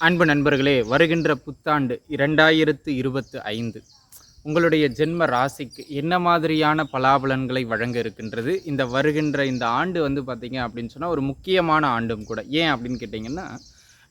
அன்பு நண்பர்களே வருகின்ற புத்தாண்டு இரண்டாயிரத்து இருபத்து ஐந்து. உங்களுடைய ஜென்ம ராசிக்கு என்ன மாதிரியான பலாபலன்களை வழங்க இருக்கின்றது? இந்த வருகின்ற இந்த ஆண்டு வந்து பார்த்தீங்க அப்படின்னு சொன்னால் ஒரு முக்கியமான ஆண்டும் கூட. ஏன் அப்படின்னு கேட்டிங்கன்னா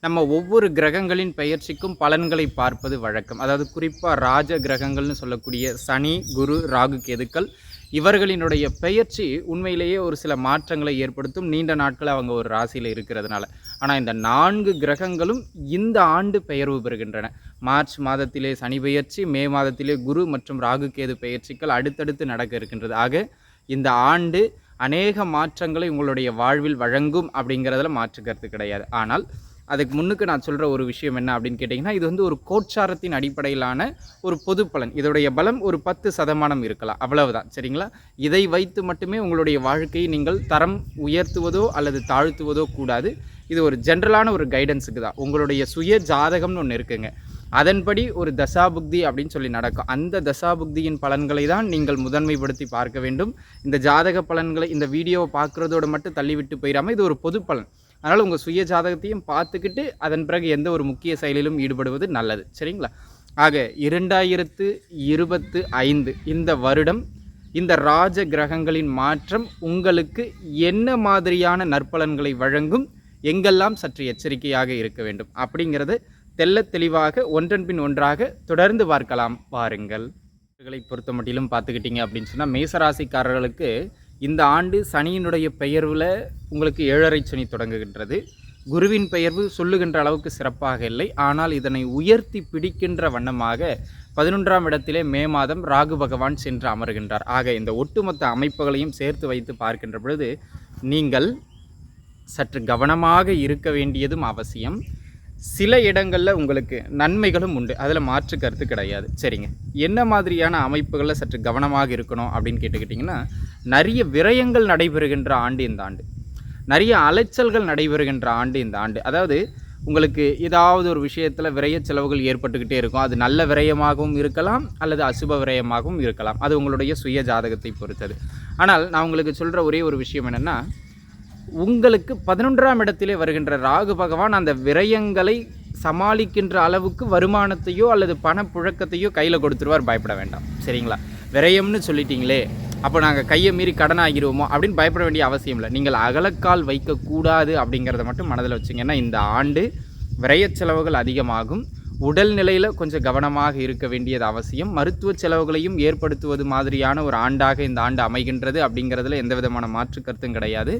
நம்ம ஒவ்வொரு கிரகங்களின் பெயர்ச்சிக்கும் பலன்களை பார்ப்பது வழக்கம். அதாவது குறிப்பாக ராஜ கிரகங்கள்னு சொல்லக்கூடிய சனி குரு ராகு கேதுக்கள் இவர்களினுடைய பெயர்ச்சி உண்மையிலேயே ஒரு சில மாற்றங்களை ஏற்படுத்தும். நீண்ட நாட்கள் அவங்க ஒரு ராசியில் இருக்கிறதுனால. ஆனால் இந்த நான்கு கிரகங்களும் இந்த ஆண்டு பெயர்வு பெறுகின்றன. மார்ச் மாதத்திலே சனி பெயர்ச்சி மே மாதத்திலே குரு மற்றும் ராகு கேது பெயர்ச்சிகள் அடுத்தடுத்து நடக்க இருக்கின்றது. ஆக இந்த ஆண்டு அநேக மாற்றங்களை உங்களுடைய வாழ்வில் வழங்கும் அப்படிங்கிறதுல மாற்று கருத்து கிடையாது. ஆனால் அதுக்கு முன்னுக்கு நான் சொல்கிற ஒரு விஷயம் என்ன அப்படின்னு கேட்டிங்கன்னா இது வந்து ஒரு கோட்சாரத்தின் அடிப்படையிலான ஒரு பொது பலன். இதோடைய பலம் ஒரு பத்து சதமானம் இருக்கலாம். அவ்வளவுதான். சரிங்களா? இதை வைத்து மட்டுமே உங்களுடைய வாழ்க்கையை நீங்கள் தரம் உயர்த்துவதோ அல்லது தாழ்த்துவதோ கூடாது. இது ஒரு ஜென்ரலான ஒரு கைடன்ஸுக்கு தான். உங்களுடைய சுய ஜாதகம்னு ஒன்று இருக்குங்க. அதன்படி ஒரு தசாபுக்தி அப்படின்னு சொல்லி நடக்கும். அந்த தசாபுக்தியின் பலன்களை தான் நீங்கள் முதன்மைப்படுத்தி பார்க்க வேண்டும். இந்த ஜாதக பலன்களை இந்த வீடியோவை பார்க்குறதோடு மட்டும் தள்ளிவிட்டு போயிடாமல் இது ஒரு பொது பலன். அதனால் உங்கள் சுய ஜாதகத்தையும் பார்த்துக்கிட்டு அதன் பிறகு எந்த ஒரு முக்கிய செயலிலும் ஈடுபடுவது நல்லது. சரிங்களா? ஆக இரண்டாயிரத்து இருபத்து ஐந்து இந்த வருடம் இந்த ராஜ கிரகங்களின் மாற்றம் உங்களுக்கு என்ன மாதிரியான நற்பலன்களை வழங்கும்? எங்கெல்லாம் சற்று எச்சரிக்கையாக இருக்க வேண்டும்? அப்படிங்கிறது தெல்ல தெளிவாக ஒன்றன் பின் ஒன்றாக தொடர்ந்து பார்க்கலாம். பாருங்கள் களை பொறுத்த மட்டிலும் பார்த்துக்கிட்டிங்க அப்படின்னு சொன்னால் மேசராசிக்காரர்களுக்கு இந்த ஆண்டு சனியினுடைய பெயர்வில் உங்களுக்கு ஏழரை சனி தொடங்குகின்றது. குருவின் பெயர்வு சொல்லுகின்ற அளவுக்கு சிறப்பாக இல்லை. ஆனால் இதனை உயர்த்தி பிடிக்கின்ற வண்ணமாக பதினொன்றாம் இடத்திலே மே மாதம் ராகு பகவான் சென்று அமர்கின்றார். ஆக இந்த ஒட்டுமொத்த அமைப்புகளையும் சேர்த்து வைத்து பார்க்கின்ற பொழுது நீங்கள் சற்று கவனமாக இருக்க வேண்டியதும் அவசியம். சில இடங்களில் உங்களுக்கு நன்மைகளும் உண்டு. அதில் மாற்று கருத்து கிடையாது. சரிங்க. என்ன மாதிரியான அமைப்புகளில் சற்று கவனமாக இருக்கணும் அப்படின்னு கேட்டுக்கிட்டிங்கன்னா நிறைய விரயங்கள் நடைபெறுகின்ற ஆண்டு இந்த ஆண்டு. நிறைய அலைச்சல்கள் நடைபெறுகின்ற ஆண்டு இந்த ஆண்டு. அதாவது உங்களுக்கு ஏதாவது ஒரு விஷயத்தில் விரைய செலவுகள் ஏற்பட்டுக்கிட்டே இருக்கும். அது நல்ல விரயமாகவும் இருக்கலாம் அல்லது அசுப விரயமாகவும் இருக்கலாம். அது உங்களுடைய சுய ஜாதகத்தை பொறுத்தது. ஆனால் நான் உங்களுக்கு சொல்கிற ஒரே ஒரு விஷயம் என்னென்னா உங்களுக்கு பதினொன்றாம் இடத்திலே வருகின்ற ராகு பகவான் அந்த விரயங்களை சமாளிக்கின்ற அளவுக்கு வருமானத்தையோ அல்லது பணப்புழக்கத்தையோ கையில் கொடுத்துருவார். பயப்பட வேண்டாம். சரிங்களா? விரயம்னு சொல்லிட்டீங்களே அப்போ நாங்கள் கையை மீறி கடன் ஆகிடுவோமோ அப்படின்னு பயப்பட வேண்டிய அவசியம் இல்லை. நீங்கள் அகலக்கால் வைக்கக்கூடாது அப்படிங்கிறத மட்டும் மனதில் வச்சுங்கன்னா இந்த ஆண்டு விரயச் செலவுகள் அதிகமாகும். உடல் நிலையில் கொஞ்சம் கவனமாக இருக்க வேண்டியது அவசியம். மருத்துவ செலவுகளையும் ஏற்படுத்துவது மாதிரியான ஒரு ஆண்டாக இந்த ஆண்டு அமைகின்றது அப்படிங்கிறதுல எந்த விதமான மாற்று கருத்தும் கிடையாது.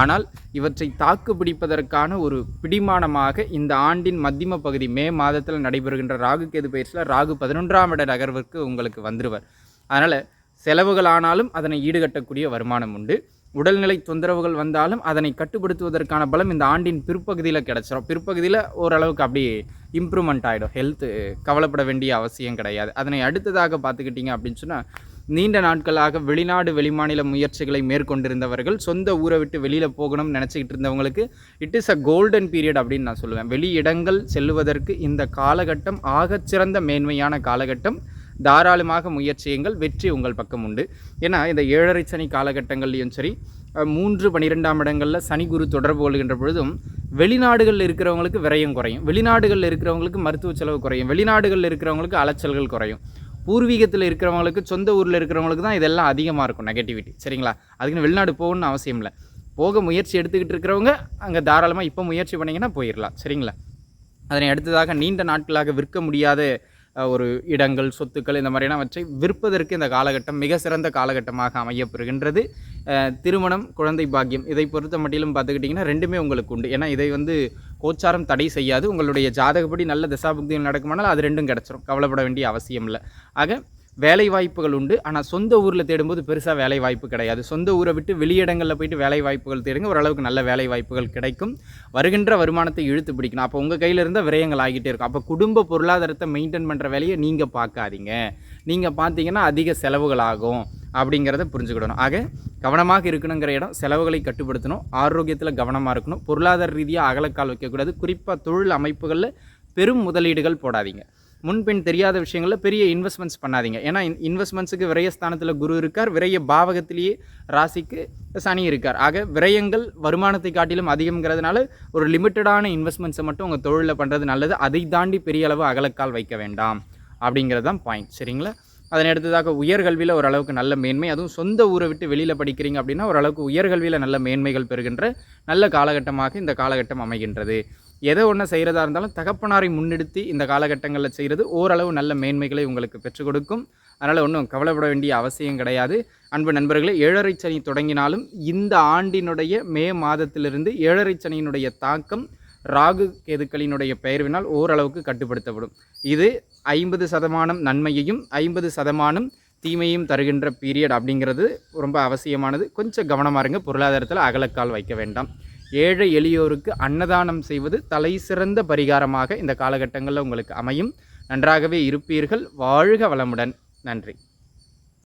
ஆனால் இவற்றை தாக்கு பிடிப்பதற்கான ஒரு பிடிமானமாக இந்த ஆண்டின் மத்தியம பகுதி மே மாதத்தில் நடைபெறுகின்ற ராகு கேது பயிற்சியில் ராகு பதினொன்றாம் இட நகர்விற்கு உங்களுக்கு வந்துருவர். அதனால் செலவுகளானாலும் அதனை ஈடுகட்டக்கூடிய வருமானம் உண்டு. உடல்நிலை தொந்தரவுகள் வந்தாலும் அதனை கட்டுப்படுத்துவதற்கான பலம் இந்த ஆண்டின் பிற்பகுதியில் கிடச்சிரும். பிற்பகுதியில் ஓரளவுக்கு அப்படியே இம்ப்ரூவ்மெண்ட் ஆகிடும் ஹெல்த்து கவலைப்பட வேண்டிய அவசியம் கிடையாது. அதனை அடுத்ததாக பார்த்துக்கிட்டிங்க அப்படின்னு சொன்னால் நீண்ட நாட்களாக வெளிநாடு வெளிமாநில முயற்சிகளை மேற்கொண்டிருந்தவர்கள் சொந்த ஊரை விட்டு வெளியில் போகணும்னு நினச்சிக்கிட்டு இருந்தவங்களுக்கு it is a golden period அப்படின்னு நான் சொல்லுவேன். வெளியிடங்கள் செல்லுவதற்கு இந்த காலகட்டம் ஆகச்சிறந்த மேன்மையான காலகட்டம். தாராளமாக முயற்சியுங்கள். வெற்றி உங்கள் பக்கம் உண்டு. ஏன்னா இந்த ஏழரை சனி காலகட்டங்கள்லையும் சரி மூன்று பன்னிரெண்டாம் இடங்களில் சனி குரு தொடர்பு கொள்கின்ற பொழுதும் வெளிநாடுகளில் இருக்கிறவங்களுக்கு விரயம் குறையும். வெளிநாடுகளில் இருக்கிறவங்களுக்கு மருத்துவ செலவு குறையும். வெளிநாடுகளில் இருக்கிறவங்களுக்கு அலைச்சல்கள் குறையும். பூர்வீகத்தில் இருக்கிறவங்களுக்கு சொந்த ஊரில் இருக்கிறவங்களுக்கு தான் இதெல்லாம் அதிகமாக இருக்கும் நெகட்டிவிட்டி சரிங்களா? அதுக்குன்னு வெளிநாடு போகணும்னு அவசியம் இல்லை. போக முயற்சி எடுத்துக்கிட்டு இருக்கிறவங்க அங்கே தாராளமாக இப்போ முயற்சி பண்ணிங்கன்னா போயிடலாம் சரிங்களா? அதனை அடுத்ததாக நீண்ட நாட்களாக விற்க முடியாத ஒரு இடங்கள் சொத்துக்கள் இந்த மாதிரியானவற்றை விற்பதற்கு இந்த காலகட்டம் மிக சிறந்த காலகட்டமாக அமையப்பெறுகின்றது. திருமணம் குழந்தை பாக்கியம் இதை பொறுத்த மட்டிலும் பார்த்துக்கிட்டிங்கன்னா ரெண்டுமே உங்களுக்கு உண்டு. ஏன்னா இதை வந்து கோச்சாரம் தடை செய்யாது. உங்களுடைய ஜாதகப்படி நல்ல தசாபுக்திகள் நடக்குமானால் அது ரெண்டும் கிடச்சிரும். கவலைப்பட வேண்டிய அவசியம் இல்லை. ஆக வேலை வாய்ப்புகள் உண்டு. ஆனால் சொந்த ஊரில் தேடும்போது பெருசாக வேலை வாய்ப்பு கிடையாது. சொந்த ஊரை விட்டு வெளியிடங்களில் போயிட்டு வேலை வாய்ப்புகள் தேடுங்க. ஓரளவுக்கு நல்ல வேலை வாய்ப்புகள் கிடைக்கும். வருகின்ற வருமானத்தை இழுத்து பிடிக்கணும். அப்போ உங்கள் கையில் இருந்தால் விரயங்கள் ஆகிட்டே இருக்கும். அப்போ குடும்ப பொருளாதாரத்தை மெயின்டைன் பண்ணுற வேலையை நீங்கள் பார்க்காதீங்க. நீங்கள் பார்த்தீங்கன்னா அதிக செலவுகள் ஆகும் அப்படிங்கிறத புரிஞ்சுக்கிடணும். ஆக கவனமாக இருக்கணுங்கிற இடம் செலவுகளை கட்டுப்படுத்தணும். ஆரோக்கியத்தில் கவனமாக இருக்கணும். பொருளாதார ரீதியாக அகலக்கால் வைக்கக்கூடாது. குறிப்பாக தொழில் அமைப்புகளில் பெரும் முதலீடுகள் போடாதீங்க. முன்பின் தெரியாத விஷயங்களில் பெரிய இன்வெஸ்ட்மெண்ட்ஸ் பண்ணாதீங்க. ஏன்னா இன்வெஸ்ட்மெண்ட்ஸுக்கு விரயஸ்தானத்தில் குரு இருக்கார். விரய பாவகத்திலேயே ராசிக்கு சனி இருக்கார். ஆக விரயங்கள் வருமானத்தை காட்டிலும் அதிகம்ங்கிறதுனால ஒரு லிமிட்டடான இன்வெஸ்ட்மெண்ட்ஸை மட்டும் உங்கள் தொழிலில் பண்ணுறது நல்லது. அதை தாண்டி பெரிய அளவு அகலக்கால் வைக்க வேண்டாம். அப்படிங்கிறது தான் பாயிண்ட் சரிங்களா? அதனை அடுத்ததாக உயர்கல்வியில் ஓரளவுக்கு நல்ல மேன்மை. அதுவும் சொந்த ஊரை விட்டு வெளியில் படிக்கிறீங்க அப்படின்னா ஓரளவுக்கு உயர்கல்வியில் நல்ல மேன்மைகள் பெறுகின்ற நல்ல காலகட்டமாக இந்த காலகட்டம் அமைகின்றது. எதை ஒன்று செய்கிறதா இருந்தாலும் தகப்பனாரை முன்னெடுத்து இந்த காலகட்டங்களில் செய்கிறது ஓரளவு நல்ல மேன்மைகளை உங்களுக்கு பெற்றுக் கொடுக்கும். அதனால் ஒன்றும் கவலைப்பட வேண்டிய அவசியம் கிடையாது. அன்பு நண்பர்களே ஏழரை சனி தொடங்கினாலும் இந்த ஆண்டினுடைய மே மாதத்திலிருந்து ஏழரை சனியினுடைய தாக்கம் ராகு கேதுக்களினுடைய பெயர்வினால் ஓரளவுக்கு கட்டுப்படுத்தப்படும். இது ஐம்பது சதமானம் நன்மையையும் ஐம்பது சதமானம் தீமையும் தருகின்ற பீரியட் அப்படிங்கிறது ரொம்ப அவசியமானது. கொஞ்சம் கவனமாக இருங்க பொருளாதாரத்தில் அகலக்கால் வைக்க வேண்டாம். ஏழை எளியோருக்கு அன்னதானம் செய்வது தலை சிறந்த பரிகாரமாக இந்த காலகட்டங்களில் உங்களுக்கு அமையும். நன்றாகவே இருப்பீர்கள். வாழ்க வளமுடன். நன்றி.